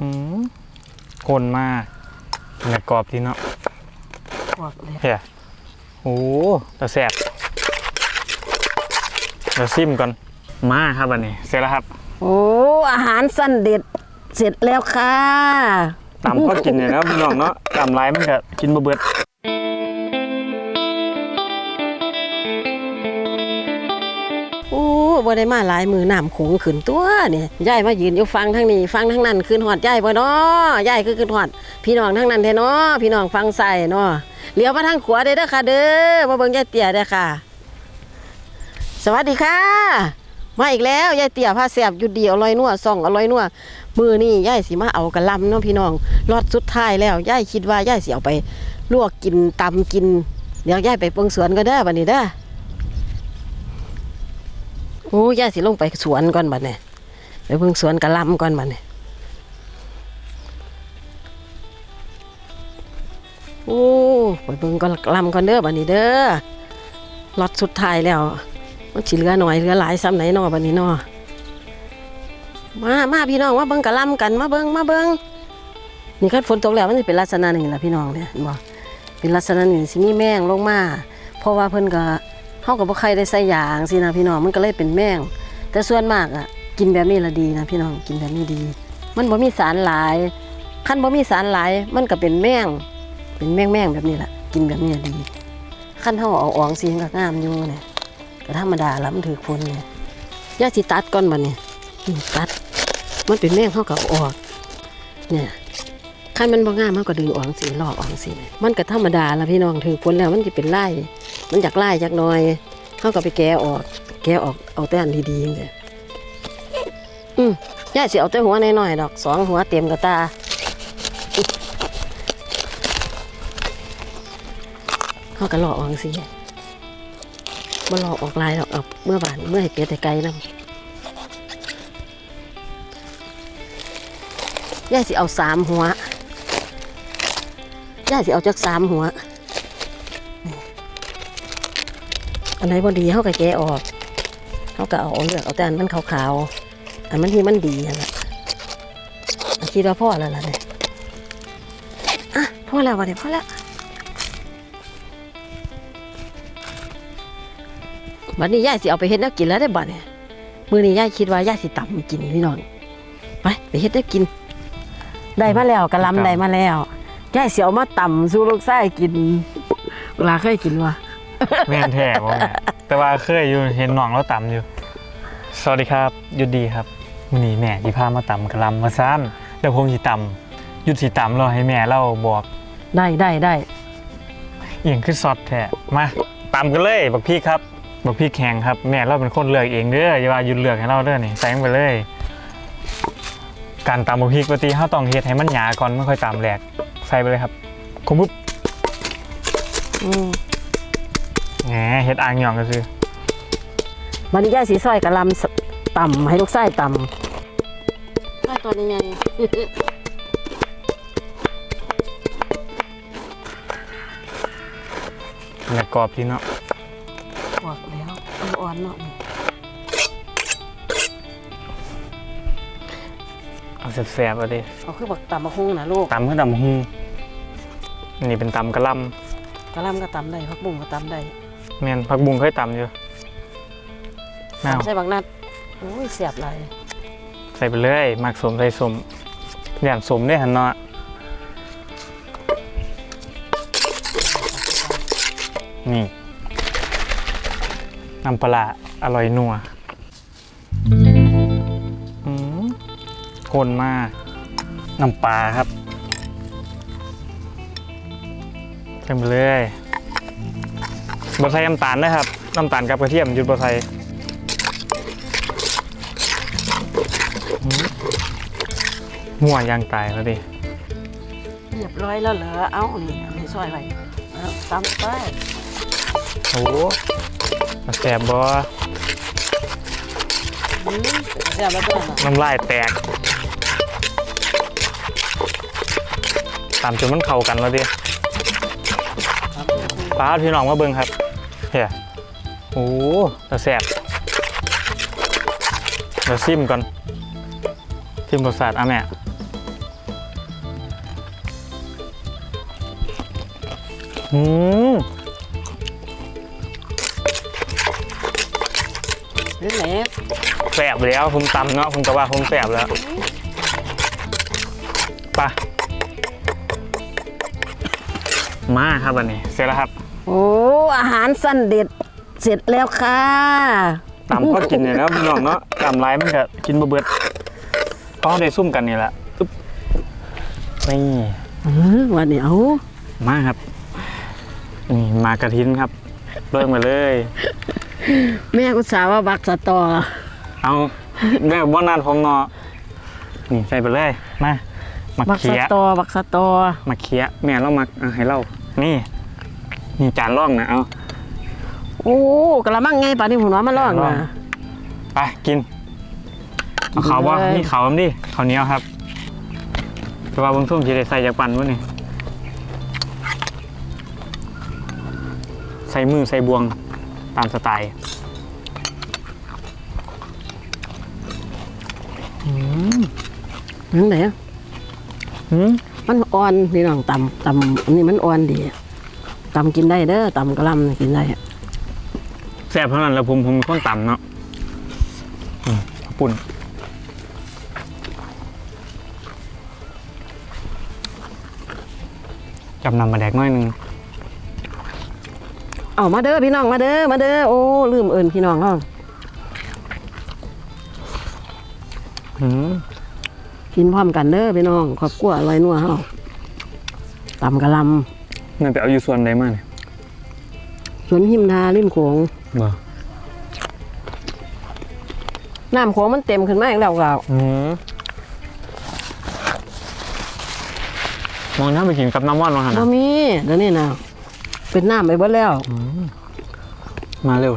อืมคนมากเนื้อกรอบที่เนาะบอกเลยเฮียโอ้ตะแสบเดี๋ยวซิมก่อน มาครับอันนี้ เสร็จแล้วครับ โอ้อาหารสั้นเด็ดเสร็จแล้วค่ะตำก็กินเนี่ยนะพี่น้องเนาะตำไรมันก็กินบ่เบิด บ่ได้มาหลายมือน้ำขงขึ้นตัวเนี่ยยายมายืนอยู่ฟังทั้งนี้ฟังทั้งนั้นขึ้นหอดยายบ่เนาะยายคือขึ้นหอด พี่น้องทั้งนั้นแท้เนาะพี่น้องฟังใส่เนาะเลี้ยวมาทางขวาเด้อเดค่ะ เด้อมาเบิ่งยายเตี้ยเด้อค่ะ สวัสดีค่ะ มาอีกแล้วยายเตี้ยผ้าแสบอยู่ดีอร่อยนัวส่องอร่อยนัวมือนี่ยายสิมาเอากระลำเนาะพี่น้องรอดสุดท้ายแล้วยายคิดว่ายายสิเอาไปลวกกินตำกิน เดี๋ยวยายไปเปิงสวนก็เด้บัดนี้เด้อ โอ้ย่าสิลงไปสวนก่อนบัดเนี่ยไปเบิ่งสวนกะลำก่อนบัดเนี่ยโอ้ไปเบิ่งกะลำก่อนเด้อบัดนี้เด้อล็อตสุดท้ายแล้ว มันสิเหลือหน่อยเหลือหลายซ้ำไหนนอบัดนี้นอมามาพี่น้องมาเบิ่งกะลำกันมาเบิ่งมาเบิ่งนี่คันฝนตกแล้วมันสิเป็นลักษณะหนี้ล่ะพี่น้องเนี่ยเห็นบ่เป็นลักษณะหนี้สิมีแมงลงมาเพราะว่าเพิ่นก็ เขากับบ่ใครได้ใส่ยางสินะพี่น้องมันก็เลยเป็นแมงแต่ส่วนมากอะกินแบบนี้ละดีนะพี่น้องกินแบบนี้ดี มันบ่มีสารหลายขั้นบ่มีสารหลายมันก็เป็นแมงเป็นแมงแมงแบบนี้แหละกินแบบนี้ละดีขั้นเฮาเอาออกสิมันก็งามอยู่เนี่ยก็ธรรมดาละมันถือคนเนี่ยย่าสิตัดก่อนบันี้นี่ตัด มันเป็นแมงเฮาก็เอาออก เนี่ย ขั้นมันบ่งามเฮาก็ดึงออกสิลอกออกสิมันก็ธรรมดาละพี่น้องถือฝนแล้วมันสิเป็นไร่มันอยากไล่จากน้อยเขาก็ไปแกะออก แกะออกเอาแต่อันดีๆเลยอืมย่าสิเอาแต่หัวน้อยๆดอกสองหัวเต็มกระตาเขาก็หลอกออกสิบ่หลอกออกลายดอกเอาเมื่อบานเมื่อให้เปียแต่ไกลนำย่าสิเอาสามหัว ย่าสิเอาจากสามหัว อันไหนพอดีเขาก็แกะออกเขาก็เอาเลือกเอาแต่อันมันขาวๆอันมันที่มันดีนั่นแหละอันคิดว่าพ่อแล้วล่ะเนี่ยอะพ่อแล้ววะเนี่ยพ่อแล้วบัดนี้ย่าสิเอาไปเฮ็ดแนวกินแล้วได้บัดเนี่ยมื้อนี้ย่าคิดว่าย่าสิตำกินพี่น้องไปไปเฮ็ดได้วกิน ได้มาแล้วกะลำได้มาแล้ว ย่าสิเอามาตำสู่ลูกชายกินเวลาเคยกินวะแม่นแท้บ่แม่แต่ว่าเคยอยู่เห็นน้องเราตำอยู่ สวัสดีครับหยุดดีครับมื้อนี้แม่สิพามาตำกะหล่ำมาซ้ำเดี๋ยวผมสิตำหยุดสิตำรอให้แม่เราบอกได้ได้ได้เอียงคือซอสแท้มาตำกันเลยบักพี่ครับบักพี่แข็งครับ แม่เราเป็นคนเลือกเองเด้ออย่าว่าหยุดเลือกให้เราเด้อนี่ใส่ลงไปเลย การตำบักพริกปกติเฮาต้องเฮ็ดให้มันหยาก่อนไม่ค่อยตำแหลก ใส่ไปเลยครับคุมปุ๊บอืมแหมเฮ็ดอ่างหย่องก็คือวันนี้ย่าสีซอยกะหลำสต่ำให้ลูกไส้ต่ำไส้ตัวนี้ไงเนื้อกรอบที่เนาะบอกแล้วเอาอ่อนเนาะ เอาแซ่บๆเอาดิเอาคือบักต่ำมะฮุงนะลูกตำคือตำบักหุ่งอันนี่เป็นตำกะหล่กะหลำก็ต่ำได้ผักบุ้งก็ต่ำได้ำแม่นผักบุ้งเคยตำอยู่น้าวใส่บักนัดโอ้ยเสียบไรใส่ไปเลยมักสมใส่สมอย่างสมได้หันเนาะนี่น้ำปลาร้าอร่อยนัว คนมาก น้ำปลาครับใส่ไปเลยบะใส่น้ำตาลนะครับ น้ำตาลกับกระเทียมหยุดบะใส่อืมหัวยางตายแล้วดิ เรียบร้อยแล้วเหรอ เอานี่เอาให้ซอยไว้เอาต่ำไปโอ้โหแสบบออืมเสียบแล้วตัวน่ะน้ำลายแตก ตามจนมันเข้ากันแล้วดิปลาพี่น้องมาเบิ่งครับเฮียโอ้ตะแสบเราซิมก่อนซิมรสชาติอะแม่อืมแแสบแล้วผมตำเนาะผมก็ว่าผมแสบแล้วไป มาครับวันนี้ เสร็จแล้วครับโอ้อาหารสั้นเด็ดเสร็จแล้วค่ะตำก็กินเนี่ยแล้วพี่น้องเนาะตำไรมันก็กินบะเบิดก็ได้ซุ่มกันนี่แหละอึ๊บนี่เออวันนี้เอามาครับนี่มากระทินครับเริ่มมาเลย แม่กุศาว่าบักสะตอ เอาแม่บ้านนานผมเนาะนี่ใส่ไปเลยมา มาบักเคีสะยตอบักสะตอมาเคียแม่เรามาเอาให้เรานี่ นี่จานร่องนะเอาโอ้กระมังไงป่านนี้ผมว่ามาลองลองนะ ไปกินเอาเขาว่าเลย นี่เขาอันดิเขาวเหนียวครับแต่ว่าเบางช่วงจะได้ใส่จากปั่นวะนี่ใส่มือใส่บวงตามสไตล์อืมนั่นไหนอื มมันอ่อนพี่น้องตำตำอันนี้มันอ่อนดีตำกินได้เด้อตำกระหลำนี่กินได้แซ่บเท่านั้นแล้วผมผมเป็นคนต่ำเนาะอืมข้าวปุ่นจำนำมาแดกหน้อยหนึงเอามาเด้อพี่น้องมาเด้อมาเด้อโอ้ลืมเอินพี่น้องเขาอืม กินพร้อมกันเด้อพี่น้องครอบครัวอร่อยนัวเฮาตำกระหลนั่นไปเอาอยู่ส่วนใดมาเนี่ยำสวนหิมนาริมโขงบ่น้ำโขงมันเต็มขึ้นมาอีกแล้วก็อืมมองหน้าไปกินกับน้ำว่านมาหันบ่นะมีเดี๋ยวนี้นะเป็นน้ำไปเบิดแล้วมาเร็ว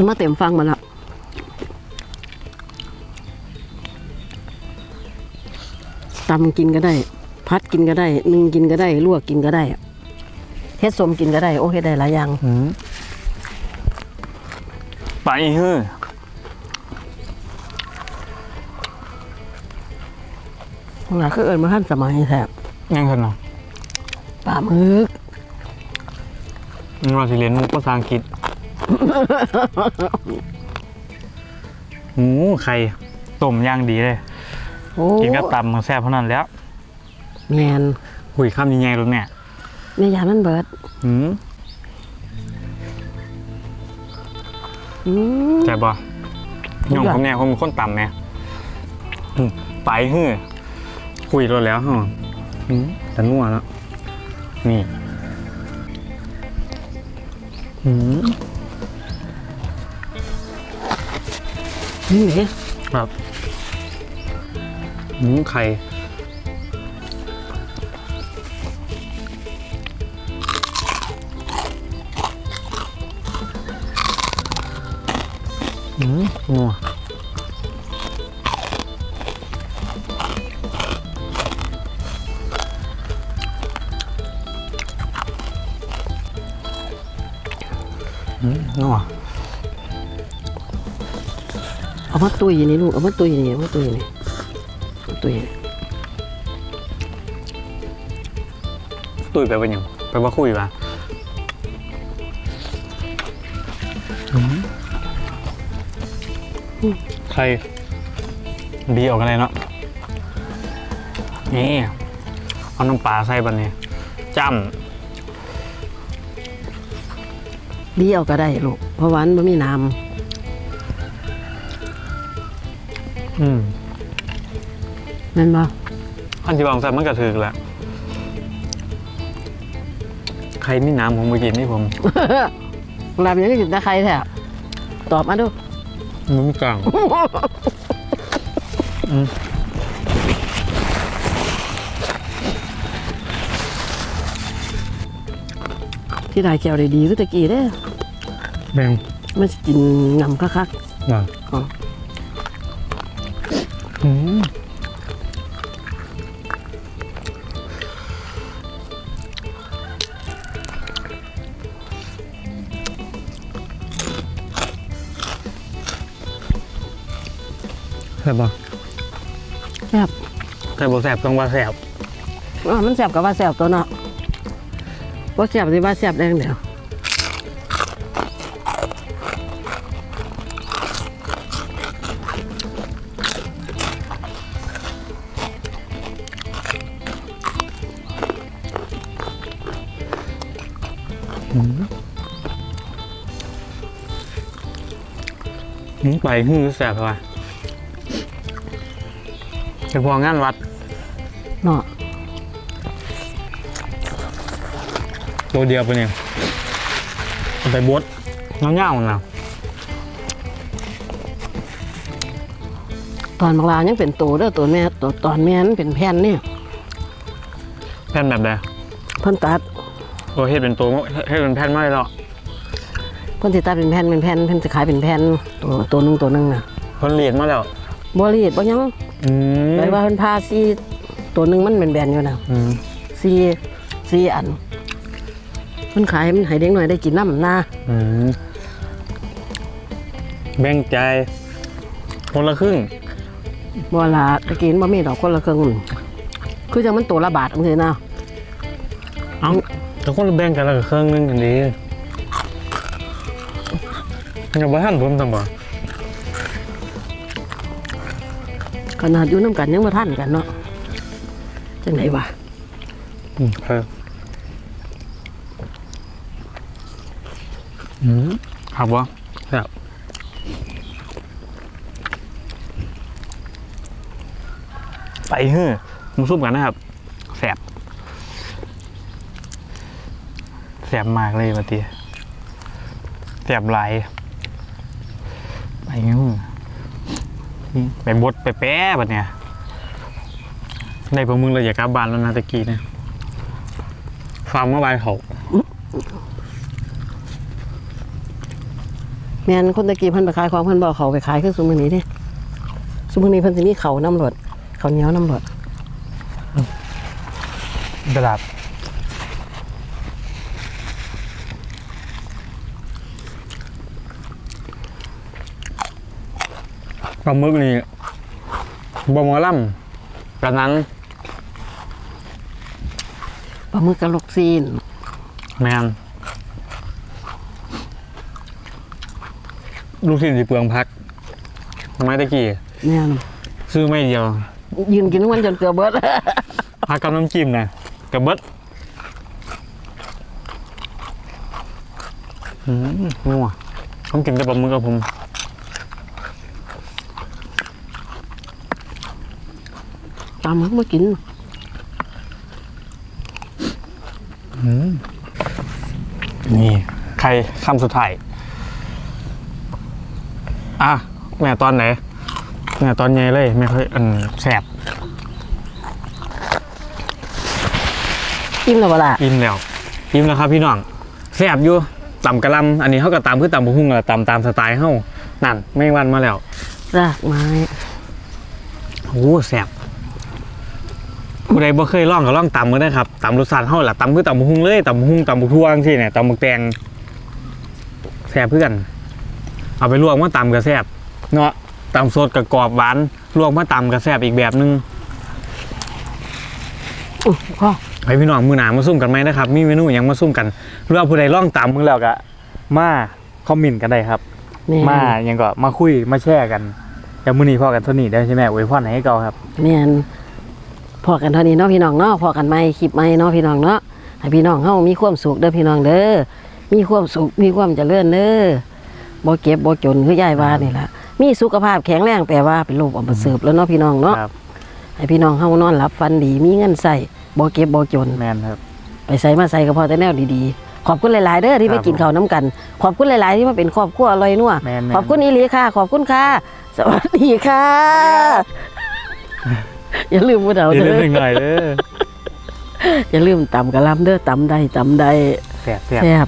ขึ้นมาเต็มฟังมาแล้วตำกินก็ได้ พัดกินก็ได้ นึ่งกินก็ได้ ลวกกินก็ได้เฮ็ดสมกินก็ได้ โอ้เฮ็ดได้หลายอย่างอืมไปเฮ้อหลายคือเอิญมาท่านสมัยแทบยังทันเนาะปลาหมึกเราสิเรียนมุกภาษาอังกฤษ หมูไข่ต้มย่างดีเลย โอ้กินกับตำมันแซ่บเท่านั้นแล้วแมนหุยข้ามยังไงรถเนี่ยในยามันเบิดอืมอืมใช่ปะทุกย่องอย่างผมเนี่ยผมเป็นคนต่ำไงอืมไปเฮ้อคุยรถแล้วฮะอืมแต่นัวแล้วนี่อืม นี่เหรอครับอืมไข่อืมนัว เอามาตุยนี่ลูกเอามาตุยนี่เอามาตุยนี่เอาตุยนี่ตุยไปเป็นหยังไปว่าคุยปะใครบีออกกันเลยเนาะนี่เอาน้ำปลาใส่บันนี้จ้เบี้ยวก็ได้ลูกเพราะหวามันบ่มีน้ำ อืมำแม่นบ่อันที่บองใส่มันกระถือแหละใครมีน้ำผมไปกินนี่ผมลาบยังได้กินตะไคร้แท้ตอบมาดูมุ้งกลางอืมที่ได้แก้วได้ดีคือตะกี้เด้อแบ่งมันสิกินน้ำคักมาๆอ๋อ อืมใช่ปะแซ่บแต่บ่แสบต้องว่าแสบอ่ามันแซ่บกับว่าแซ่บตัวเนาะว่าแซ่บสิว่าแซ่บได้จังเดียว ไปหื้อแสบว่ะเฉพาะงานวัดเนาะตัวเดียวไปเนี่ยเอาไปบดเงาๆนะตอนบักลายังเป็นตัวเด้อตัวแม่ตัวตอนแม่นั้นเป็นแผ่นนี่แผ่นแบบใดเพิ่นตัดโอ้เฮ็ดเป็นตัวเฮ็ดเป็นแผ่นมาเลยหรอก เพิ่นสิตัดเป็นแผ่นเป็นแผ่นเพิ่นสิขายเป็นแผ่นตัวตัวหนึงตัวหนึงน่ะเพิ่นเรียนมาแล้ว บ่รีดบ่หยังอืมไปว่าเพิ่นพาซีตัวหนึงมันเป็นแบนๆอยู่น่ะอืมซีซีอันเพิ่นขายมันให้เด็กหน่อยได้กินน้ำนาอืมแบ่งใจคนละครึ่ง บ่ละตะกี้มันบ่มีดอกคนละครึ่งคือจังมันตัวละบาทจังซี่นะ เอ้าแล้วคนละแบ่งกันแล้วก็เครื่องนึงกันดีอ ย่าบ่ทันผมทำบ่ขนาดอยู่น้ำกันยังบ่ทันกันเนาะจังไดวะอืมครับอืมครับวะครับไปเฮ้อมุซุปกันนะครับแสบแสบมากเลยมาเตียแสบหลาย ไปเฮ้ออืมไปบดไปแป๊ะบัดเนี่ยในพวกมึงเลยอยากกลับบ้านแล้วนะตะกี้เนี่ยฟาร์มเมื่อวานเขาแม่นคนตะกี้เพิ่นไปขายของเพิ่นบ่เอาเขาไปขายคือซุมื้อนี้เด้ซุมื้อนี้เพิ่นสิมีเขาวน้ำรดข้าวเหนียวน้ำรดตลาด ปลาหมึกนี่บะหมอล่ำกระนั้นปลาหมึกกะลกซีนแมนลูกศิษย์สีเปลืองพักทำไมตะกี้แม่นซื้อไม่เดียว ยืนกินทุกวันจนเกือบเบิดพักกับน้ำจิ้มนะกับเบิดอืมนัวต้องกินแต่ปลาหมึกกับผม ปลาหมึกมากินนี่ใครคำสุดท้าย อะ แม่ตอนไหน แม่ตอนใหญ่เลย ไม่ค่อยอันแสบกินแล้วบ่ล่ะอิ่มแล้วอิ่มแล้วครับพี่น้องแสบอยู่ต่ำกระลำอันนี้เขาก็ตำคือตำบุหุ้งอะตำตามสไตล์เฮานั่นไม่งวันมาแล้วรากไม้โอ้แสบ ผู้ใดบ่เคยลองก็ลองตำก็ได้ครับตำรสชาติเฮาล่ะตำคือตำบุหุ้งเลยตำบุหุ้งตำบุทั่วจังซี่เนี่ยตำบักแตงแสบเพื่อกันเอาไปลวกมาตำก็แสบเนาะตำสดกับกรอบหวานลวกมาตำก็แสบอีกแบบนึงอุ๊ยพ่อให้พี่น้องมือหนามาซุ่มกันไหมนะครับ มีเมนูหยังมาซุ่มกันหรือว่าผู้ใดลองตำมึงแล้วก็มาคอมเมนต์กันได้ครับ แม่นมาหยังก็มาคุยมาแชร์กันอย่างมื้อนี้พอกันเท่านี้ได้อใช่ไหมอวยพรให้เก่าครับ แม่น พอกันเท่านี้เนาะพี่น้องเนาะพอกันใหม่คลิปใหม่เนาะพี่น้องเนาะให้พี่น้องเฮามีความสุขเด้อพี่น้องเด้อมีความสุขมีความเจริญเด้อบ่เก็บบ่จนคือยายว่านี่ล่ะมีสุขภาพแข็งแรงแปลว่าเป็นโรคอัมพฤกษ์แล้วเนาะพี่น้องเนาะครับให้พี่น้องเฮานอนหลับฝันดีมีเงินใส่บ่เก็บบ่จน แมนครับ ไปใส่มาใส่ก็พอแต่แนวดีๆ ขอบคุณหลาย ๆ เด้อที่ครัไปบกินข้าวน้ำกัน ขอบคุณหลาย ๆ ที่มาเป็นครอบครัวอร่อยนัวแม่นๆ ขอบคุณอีหลีค่ะ ขอบคุณค่ะ สวัสดีค่ะ อย่าลืมพูดเอาอย่าเด้ลืมอหนึ่งหน่อยเด้ออย่าลืมตำกะหลำเด้อตำใดตำใดแสบแสบแซ่บ